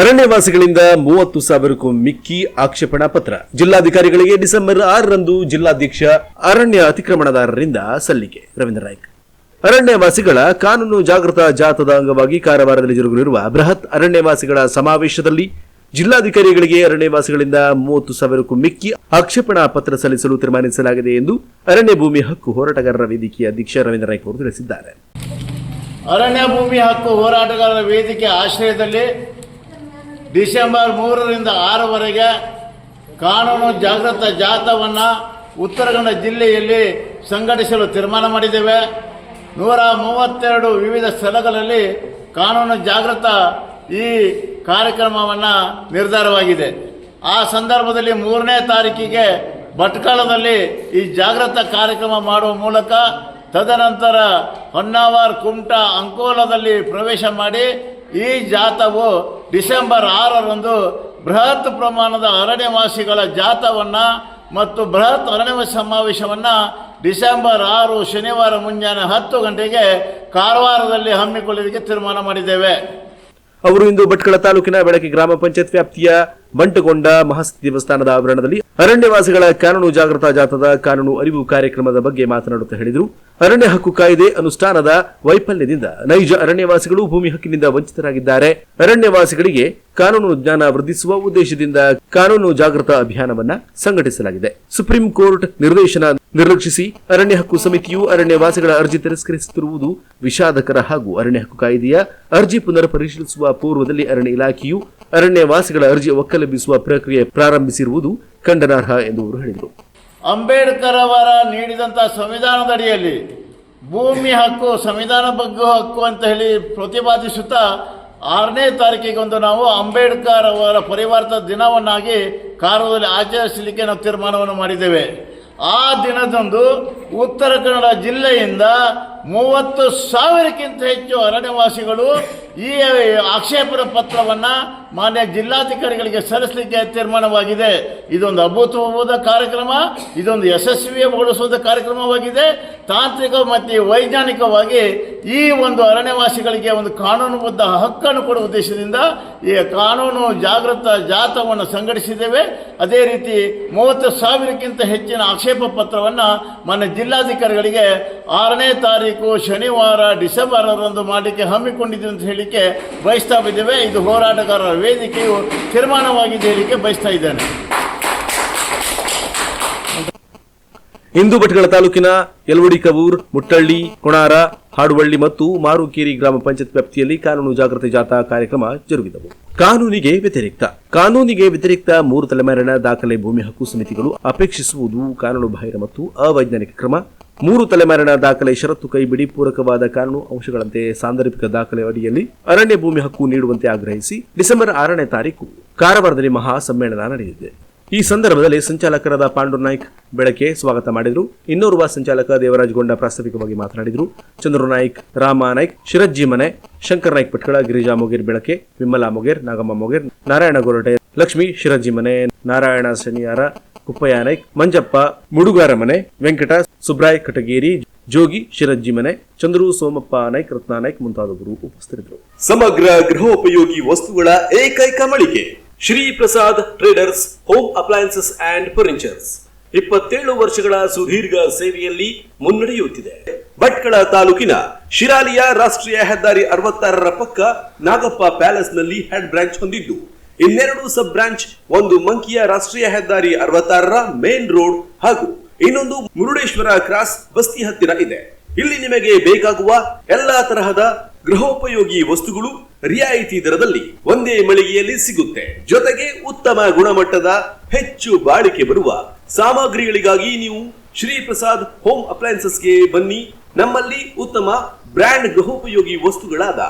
ಅರಣ್ಯವಾಸಿಗಳಿಂದ ಮೂವತ್ತು ಸಾವಿರಕ್ಕೂ ಮಿಕ್ಕಿ ಆಕ್ಷೇಪಣಾ ಪತ್ರ. ಜಿಲ್ಲಾಧಿಕಾರಿಗಳಿಗೆ ಡಿಸೆಂಬರ್ ಆರರಂದು ಜಿಲ್ಲಾಧ್ಯಕ್ಷ ಅರಣ್ಯ ಅತಿಕ್ರಮಣದಾರರಿಂದ ಸಲ್ಲಿಕೆ. ರವೀಂದ್ರ ನಾಯ್ಕ್. ಅರಣ್ಯವಾಸಿಗಳ ಕಾನೂನು ಜಾಗೃತ ಜಾಥದ ಅಂಗವಾಗಿ ಕಾರವಾರದಲ್ಲಿ ಜರುಗಲಿರುವ ಬೃಹತ್ ಅರಣ್ಯವಾಸಿಗಳ ಸಮಾವೇಶದಲ್ಲಿ ಜಿಲ್ಲಾಧಿಕಾರಿಗಳಿಗೆ ಅರಣ್ಯವಾಸಿಗಳಿಂದ ಮೂವತ್ತು ಸಾವಿರಕ್ಕೂ ಮಿಕ್ಕಿ ಆಕ್ಷೇಪಣಾ ಪತ್ರ ಸಲ್ಲಿಸಲು ತೀರ್ಮಾನಿಸಲಾಗಿದೆ ಎಂದು ಅರಣ್ಯ ಭೂಮಿ ಹಕ್ಕು ಹೋರಾಟಗಾರರ ವೇದಿಕೆಯ ಅಧ್ಯಕ್ಷ ರವೀಂದ್ರ ನಾಯ್ಕ್ ಅವರು ತಿಳಿಸಿದ್ದಾರೆ. ಅರಣ್ಯ ಭೂಮಿ ಹಕ್ಕು ಹೋರಾಟಗಾರರ ವೇದಿಕೆ ಆಶ್ರಯದಲ್ಲಿ ಡಿಸೆಂಬರ್ ಮೂರರಿಂದ ಆರವರೆಗೆ ಕಾನೂನು ಜಾಗೃತ ಜಾಥಾವನ್ನು ಉತ್ತರ ಕನ್ನಡ ಜಿಲ್ಲೆಯಲ್ಲಿ ಸಂಘಟಿಸಲು ತೀರ್ಮಾನ ಮಾಡಿದ್ದೇವೆ. ನೂರ ಮೂವತ್ತೆರಡು ವಿವಿಧ ಸ್ಥಳಗಳಲ್ಲಿ ಕಾನೂನು ಜಾಗೃತ ಈ ಕಾರ್ಯಕ್ರಮವನ್ನು ನಿರ್ಧಾರವಾಗಿದೆ. ಆ ಸಂದರ್ಭದಲ್ಲಿ ಮೂರನೇ ತಾರೀಕಿಗೆ ಭಟ್ಕಳದಲ್ಲಿ ಈ ಜಾಗೃತ ಕಾರ್ಯಕ್ರಮ ಮಾಡುವ ಮೂಲಕ ತದನಂತರ ಹೊನ್ನಾವರ್, ಕುಮಟಾ ಅಂಕೋಲದಲ್ಲಿ ಪ್ರವೇಶ ಮಾಡಿ ಈ ಜಾತವು ಡಿಸೆಂಬರ್ ಆರರಂದು ಬೃಹತ್ ಪ್ರಮಾಣದ ಅರಣ್ಯವಾಸಿಗಳ ಜಾತವನ್ನು ಮತ್ತು ಬೃಹತ್ ಅರಣ್ಯ ಸಮಾವೇಶವನ್ನು ಡಿಸೆಂಬರ್ ಆರು ಶನಿವಾರ ಮುಂಜಾನೆ ಹತ್ತು ಗಂಟೆಗೆ ಕಾರವಾರದಲ್ಲಿ ಹಮ್ಮಿಕೊಳ್ಳಲಿಕ್ಕೆ ತೀರ್ಮಾನ ಮಾಡಿದ್ದೇವೆ. ಅವರು ಇಂದು ಭಟ್ಕಳ ತಾಲೂಕಿನ ಬೆಳಕಿ ಗ್ರಾಮ ಪಂಚಾಯತ್ ವ್ಯಾಪ್ತಿಯ ಬಂಟಗೊಂಡ ಮಹಸ್ತಿ ದೇವಸ್ಥಾನದ ಆವರಣದಲ್ಲಿ ಅರಣ್ಯವಾಸಿಗಳ ಕಾನೂನು ಜಾಗೃತಾ ಜಾಥಾದ ಕಾನೂನು ಅರಿವು ಕಾರ್ಯಕ್ರಮದ ಬಗ್ಗೆ ಮಾತನಾಡುತ್ತಾ ಹೇಳಿದರು. ಅರಣ್ಯ ಹಕ್ಕು ಕಾಯ್ದೆ ಅನುಷ್ಠಾನದ ವೈಫಲ್ಯದಿಂದ ನೈಜ ಅರಣ್ಯವಾಸಿಗಳು ಭೂಮಿ ಹಕ್ಕಿನಿಂದ ವಂಚಿತರಾಗಿದ್ದಾರೆ. ಅರಣ್ಯವಾಸಿಗಳಿಗೆ ಕಾನೂನು ಜ್ಞಾನ ವೃದ್ಧಿಸುವ ಉದ್ದೇಶದಿಂದ ಕಾನೂನು ಜಾಗೃತ ಅಭಿಯಾನವನ್ನ ಸಂಘಟಿಸಲಾಗಿದೆ. ಸುಪ್ರೀಂ ಕೋರ್ಟ್ ನಿರ್ದೇಶನ ನಿರ್ಲಕ್ಷಿಸಿ ಅರಣ್ಯ ಹಕ್ಕು ಸಮಿತಿಯು ಅರಣ್ಯವಾಸಿಗಳ ಅರ್ಜಿ ತಿರಸ್ಕರಿಸುತ್ತಿರುವುದು ವಿಷಾದಕರ ಹಾಗೂ ಅರಣ್ಯ ಹಕ್ಕು ಕಾಯ್ದೆಯ ಅರ್ಜಿ ಪುನರ್ ಪರಿಶೀಲಿಸುವ ಪೂರ್ವದಲ್ಲಿ ಅರಣ್ಯ ಇಲಾಖೆಯು ಅರಣ್ಯವಾಸಿಗಳ ಅರ್ಜಿ ಒಕ್ಕಲೆಬ್ಬಿಸುವ ಪ್ರಕ್ರಿಯೆ ಪ್ರಾರಂಭಿಸಿರುವುದು ಖಂಡನಾರ್ಹ ಎಂದು ಅವರು ಹೇಳಿದರು. ಅಂಬೇಡ್ಕರ್ ಅವರ ನೀಡಿದಂತಹ ಸಂವಿಧಾನದ ಅಡಿಯಲ್ಲಿ ಭೂಮಿ ಹಕ್ಕು, ಸಂವಿಧಾನ ಬಗ್ಗೆ ಹಕ್ಕು ಅಂತ ಹೇಳಿ ಪ್ರತಿಪಾದಿಸುತ್ತಾ ಆರನೇ ತಾರೀಕಿಗೊಂದು ನಾವು ಅಂಬೇಡ್ಕರ್ ಅವರ ಪರಿವರ್ತ ದಿನವನ್ನಾಗಿ ಕಾರ್ಯದಲ್ಲಿ ಆಚರಿಸಲಿಕ್ಕೆ ನಾವು ತೀರ್ಮಾನವನ್ನು ಮಾಡಿದ್ದೇವೆ. ಆ ದಿನದಂದು ಉತ್ತರ ಕನ್ನಡ ಜಿಲ್ಲೆಯಿಂದ ಮೂವತ್ತು ಸಾವಿರಕ್ಕಿಂತ ಹೆಚ್ಚು ಅರಣ್ಯವಾಸಿಗಳು ಈ ಆಕ್ಷೇಪಣ ಪತ್ರವನ್ನು ಮಾನ್ಯ ಜಿಲ್ಲಾಧಿಕಾರಿಗಳಿಗೆ ಸಲ್ಲಿಸಲಿಕ್ಕೆ ತೀರ್ಮಾನವಾಗಿದೆ. ಇದೊಂದು ಅಭೂತಪೂರ್ವದ ಕಾರ್ಯಕ್ರಮ, ಇದೊಂದು ಯಶಸ್ವಿಗೊಳಿಸುವ ಕಾರ್ಯಕ್ರಮವಾಗಿದೆ. ತಾಂತ್ರಿಕ ಮತ್ತು ವೈಜ್ಞಾನಿಕವಾಗಿ ಈ ಒಂದು ಅರಣ್ಯವಾಸಿಗಳಿಗೆ ಒಂದು ಕಾನೂನುಬದ್ಧ ಹಕ್ಕನ್ನು ಕೊಡುವ ಉದ್ದೇಶದಿಂದ ಈ ಕಾನೂನು ಜಾಗೃತ ಜಾಥವನ್ನು ಸಂಘಟಿಸಿದ್ದೇವೆ. ಅದೇ ರೀತಿ ಮೂವತ್ತು ಸಾವಿರಕ್ಕಿಂತ ಹೆಚ್ಚಿನ ಆಕ್ಷೇಪ ಪತ್ರವನ್ನು ಮಾನ್ಯ ಜಿಲ್ಲಾಧಿಕಾರಿಗಳಿಗೆ ಆರನೇ ತಾರೀಕು ಶನಿವಾರ ಡಿಸೆಂಬರ್ ಮಾಡಲಿಕ್ಕೆ ಹಮ್ಮಿಕೊಂಡಿದ್ದೀವಿ ಅಂತ ಹೇಳಿಕೆ ಬಯಸ್ತಾ ಇದ್ದೇವೆ. ಇದು ಹೋರಾಟಗಾರರ ವೇದಿಕೆಯು ತೀರ್ಮಾನವಾಗಿದೆ ಹೇಳಿಕೆ ಬಯಸ್ತಾ ಇದ್ದೇನೆ. ಇಂದು ಭಟ್ಗಳ ತಾಲೂಕಿನ ಯಲ್ವಡಿ ಕವೂರ್, ಮುಟ್ಟಳ್ಳಿ, ಕೊಣಾರ, ಹಾಡುವಳ್ಳಿ ಮತ್ತು ಮಾರುಕೇರಿ ಗ್ರಾಮ ಪಂಚಾಯತ್ ವ್ಯಾಪ್ತಿಯಲ್ಲಿ ಕಾನೂನು ಜಾಗೃತಿ ಜಾಥಾ ಕಾರ್ಯಕ್ರಮ ಜರುಗಿದವು. ಕಾನೂನಿಗೆ ವ್ಯತಿರಿಕ್ತ. ಕಾನೂನಿಗೆ ವ್ಯತಿರಿಕ್ತ ಮೂರು ತಲೆಮಾರಿನ ದಾಖಲೆ ಭೂಮಿ ಹಕ್ಕು ಸಮಿತಿಗಳು ಅಪೇಕ್ಷಿಸುವುದು ಕಾನೂನು ಬಾಹಿರ ಮತ್ತು ಅವೈಜ್ಞಾನಿಕ ಕ್ರಮ. ಮೂರು ತಲೆಮಾರಿನ ದಾಖಲೆ ಷರತ್ತು ಕೈಬಿಡಿ ಪೂರಕವಾದ ಕಾನೂನು ಅಂಶಗಳಂತೆ ಸಾಂದರ್ಭಿಕ ದಾಖಲೆ ಅಡಿಯಲ್ಲಿ ಅರಣ್ಯ ಭೂಮಿ ಹಕ್ಕು ನೀಡುವಂತೆ ಆಗ್ರಹಿಸಿ ಡಿಸೆಂಬರ್ ಆರನೇ ತಾರೀಕು ಕಾರವಾರದಲ್ಲಿ ಮಹಾ ಸಮ್ಮೇಳನ ನಡೆದಿದೆ. ಈ ಸಂದರ್ಭದಲ್ಲಿ ಸಂಚಾಲಕರಾದ ಪಾಂಡು ನಾಯ್ಕ್ ಬೆಳಕೆ ಸ್ವಾಗತ ಮಾಡಿದರು. ಇನ್ನೋರ್ವ ಸಂಚಾಲಕ ದೇವರಾಜ್ ಗೊಂಡ ಪ್ರಾಸ್ತಾವಿಕವಾಗಿ ಮಾತನಾಡಿದರು. ಚಂದ್ರು ನಾಯ್ಕ್, ರಾಮ ನಾಯ್ಕ್, ಶಿರಜ್ಜಿ ಮನೆ, ಶಂಕರ್ ನಾಯ್ಕ್ ಪಟ್ಕಳ ಗಿರಿಜಾ ಮೊಗೇರ್ ಬೆಳಕೆ, ವಿಮಲಾ ಮೊಗೇರ್, ನಾಗಮ್ಮ ಮೊಗೇರ್, ನಾರಾಯಣ ಗೊರಟೆ, ಲಕ್ಷ್ಮಿ, ಶಿರಜ್ಜಿ ಮನೆ, ನಾರಾಯಣ ಶನಿಯಾರ, ಕುಪ್ಪಯ್ಯ ನಾಯ್ಕ್, ಮಂಜಪ್ಪ, ಮುಡುಗಾರ ಮನೆ, ವೆಂಕಟ, ಸುಬ್ರಾಯ್ ಕಟಗೇರಿ, ಜೋಗಿ, ಶಿರಜ್ಜಿ ಮನೆ, ಚಂದ್ರು, ಸೋಮಪ್ಪ ನಾಯ್ಕ್, ರತ್ನ ನಾಯ್ಕ್ ಮುಂತಾದವರು ಉಪಸ್ಥಿತರಿದ್ದರು. ಸಮಗ್ರ ಗೃಹೋಪಯೋಗಿ ವಸ್ತುಗಳ ಏಕೈಕ ಮಳಿಗೆ. Shri Prasad traders, home appliances and furnitures. ಇಪ್ಪತ್ತೇಳು ವರ್ಷಗಳ ಸುದೀರ್ಘ ಸೇವೆಯಲ್ಲಿ ಮುನ್ನಡೆಯುತ್ತಿದೆ. ಭಟ್ಕಳ ತಾಲೂಕಿನ ಶಿರಾಲಿಯ ರಾಷ್ಟ್ರೀಯ ಹೆದ್ದಾರಿ ಅರವತ್ತಾರರ ಪಕ್ಕ ನಾಗಪ್ಪ ಪ್ಯಾಲೇಸ್ನಲ್ಲಿ ಹೆಡ್ ಬ್ರಾಂಚ್ ಹೊಂದಿದ್ದು, ಇನ್ನೆರಡು ಸಬ್ ಬ್ರಾಂಚ್, ಒಂದು ಮಂಕಿಯ ರಾಷ್ಟ್ರೀಯ ಹೆದ್ದಾರಿ ಅರವತ್ತಾರರ ಮೇನ್ ರೋಡ್ ಹಾಗೂ ಇನ್ನೊಂದು ಮುರುಡೇಶ್ವರ ಕ್ರಾಸ್ ಬಸ್ತಿ ಹತ್ತಿರ ಇದೆ. ಇಲ್ಲಿ ನಿಮಗೆ ಬೇಕಾಗುವ ಎಲ್ಲಾ ತರಹದ ಗೃಹೋಪಯೋಗಿ ವಸ್ತುಗಳು ರಿಯಾಯಿತಿ ದರದಲ್ಲಿ ಒಂದೇ ಮಳಿಗೆಯಲ್ಲಿ ಸಿಗುತ್ತೆ. ಜೊತೆಗೆ ಉತ್ತಮ ಗುಣಮಟ್ಟದ ಹೆಚ್ಚು ಬಾಳಿಕೆ ಬರುವ ಸಾಮಗ್ರಿಗಳಿಗಾಗಿ ನೀವು ಶ್ರೀ ಪ್ರಸಾದ್ ಹೋಮ್ ಅಪ್ಲಯನ್ಸಸ್ಗೆ ಬನ್ನಿ. ನಮ್ಮಲ್ಲಿ ಉತ್ತಮ ಬ್ರ್ಯಾಂಡ್ ಗೃಹೋಪಯೋಗಿ ವಸ್ತುಗಳಾದ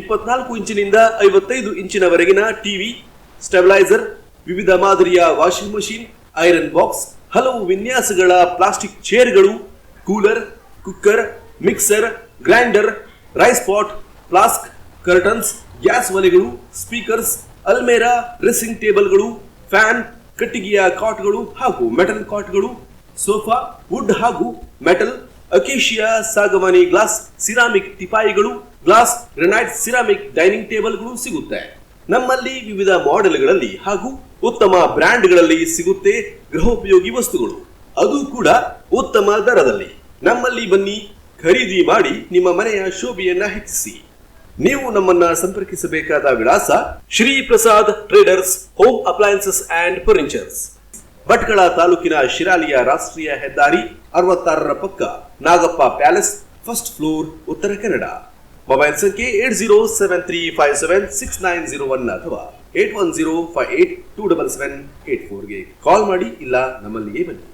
ಇಪ್ಪತ್ನಾಲ್ಕು ಇಂಚಿನಿಂದ ಐವತ್ತೈದು ಇಂಚಿನವರೆಗಿನ ಟಿವಿ, ಸ್ಟೆಬಿಲೈಸರ್, ವಿವಿಧ ಮಾದರಿಯ ವಾಷಿಂಗ್ ಮಷಿನ್, ಐರನ್ ಬಾಕ್ಸ್, ಹಲವು ವಿನ್ಯಾಸಗಳ plastic ಚೇರ್ಗಳು, cooler, cooker, mixer, grinder, rice pot flask, curtains, gas ಒಲೆಗಳು, speakers, ಅಲ್ಮೇರಾ, ಡ್ರೆಸ್ಸಿಂಗ್ ಟೇಬಲ್ಗಳು, ಫ್ಯಾನ್, ಕಟ್ಟಿಗೆಯ ಕಾಟ್ಗಳು ಹಾಗೂ ಮೆಟಲ್ ಕಾಟ್ಗಳು, ಸೋಫಾ, ವುಡ್ ಹಾಗೂ ಮೆಟಲ್, ಅಕೇಶಿಯಾ ಸಾಗವಾನಿ ಗ್ಲಾಸ್, ಸಿರಾಮಿಕ್ ಟಿಪಾಯಿಗಳು ಗ್ಲಾಸ್, ಗ್ರೆನೈಟ್ ಸಿರಾಮಿಕ್ ಡೈನಿಂಗ್ ಟೇಬಲ್ಗಳು ಸಿಗುತ್ತೆ. ನಮ್ಮಲ್ಲಿ ವಿವಿಧ ಮಾಡೆಲ್ಗಳಲ್ಲಿ ಹಾಗೂ ಉತ್ತಮ ಬ್ರ್ಯಾಂಡ್ಗಳಲ್ಲಿ ಸಿಗುತ್ತೆ ಗೃಹೋಪಯೋಗಿ ವಸ್ತುಗಳು. ಅದು ಕೂಡ ಉತ್ತಮ ದರದಲ್ಲಿ. ನಮ್ಮಲ್ಲಿ ಬನ್ನಿ, ಖರೀದಿ ಮಾಡಿ ನಿಮ್ಮ ಮನೆಯ ಶೋಭೆಯನ್ನ ಹೆಚ್ಚಿಸಿ. ನೀವು ನಮ್ಮನ್ನ ಸಂಪರ್ಕಿಸಬೇಕಾದ ವಿಳಾಸ Shri Prasad traders, home appliances and furnitures. Bhatkal ತಾಲೂಕಿನ ಶಿರಾಲಿಯ ರಾಷ್ಟ್ರೀಯ ಹೆದ್ದಾರಿ ಅರವತ್ತಾರರ ಪಕ್ಕ Nagappa palace, first floor, Uttara Kannada. Mobile ಸಂಖ್ಯೆ eight zero seven three five seven six nine zero one ಅಥವಾ eight one zero five eight two double seven eight ಫೋರ್ಗೆ call ಮಾಡಿ ಇಲ್ಲ ನಮ್ಮಲ್ಲಿಯೇ ಬನ್ನಿ.